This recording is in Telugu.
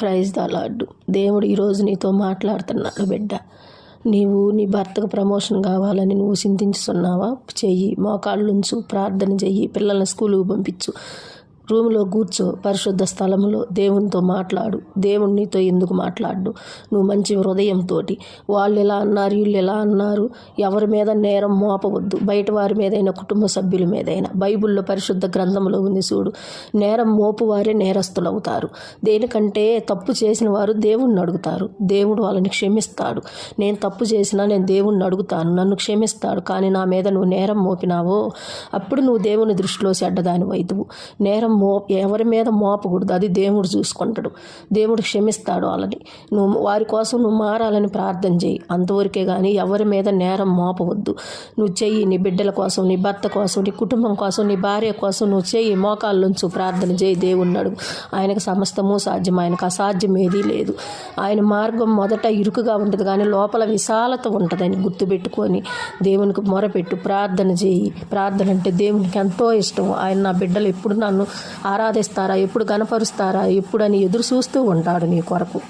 Praise the lord. దేవుడు ఈరోజు నీతో మాట్లాడుతున్నాడు బిడ్డ. నీవు నీ భర్తకు ప్రమోషన్ కావాలని నువ్వు చింతించుతున్నావా? చెయ్యి మోకాళ్ళుంచు ప్రార్థన చెయ్యి పిల్లల్ని స్కూలుకు పంపించు. రూమ్లో కూర్చో పరిశుద్ధ స్థలంలో దేవునితో మాట్లాడు. దేవుడు నీతో ఎందుకు మాట్లాడు? నువ్వు మంచి హృదయంతో వాళ్ళు ఎలా అన్నారు వీళ్ళు ఎలా అన్నారు? ఎవరి మీద నేరం మోపవద్దు. బయట వారి మీదైనా కుటుంబ సభ్యుల మీదైనా. బైబిల్లో పరిశుద్ధ గ్రంథంలో ఉంది చూడు. నేరం మోపు వారే దేనికంటే తప్పు చేసిన వారు దేవుణ్ణి అడుగుతారు. దేవుడు వాళ్ళని క్షమిస్తాడు. నేను తప్పు చేసినా నేను దేవుణ్ణి అడుగుతాను. నన్ను క్షమిస్తాడు. కానీ నా మీద నువ్వు నేరం మోపినావో? అప్పుడు నువ్వు దేవుని దృష్టిలో చెడ్డదాని వైతువు నేరం మో ఎవరి మీద మోపకూడదు. అది దేవుడు చూసుకుంటాడు. దేవుడు క్షమిస్తాడు వాళ్ళని. నువ్వు వారి కోసం నువ్వు మారాలని ప్రార్థన చేయి. అంతవరకే కానీ ఎవరి మీద నేరం మోపవద్దు. నువ్వు చెయ్యి నీ బిడ్డల కోసం నీ భర్త కోసం నీ కుటుంబం కోసం నీ భార్య కోసం నువ్వు చెయ్యి మోకాళ్ళుంచు ప్రార్థన చేయి. దేవుణ్ణి అడుగు ఆయనకు సమస్తము సాధ్యం ఆయనకు అసాధ్యం ఏదీ లేదు. ఆయన మార్గం మొదట ఇరుకుగా ఉంటుంది కానీ లోపల విశాలత ఉంటుందని గుర్తుపెట్టుకొని దేవునికి మొరపెట్టు. ప్రార్థన చేయి. ప్రార్థన అంటే దేవునికి ఎంతో ఇష్టం. ఆయన నా బిడ్డలు ఎప్పుడు నన్ను ఆరాధిస్తారా? ఎప్పుడు కనపరుస్తారా? ఎప్పుడని ఎదురు చూస్తూ ఉంటాడు నీ కొరకు.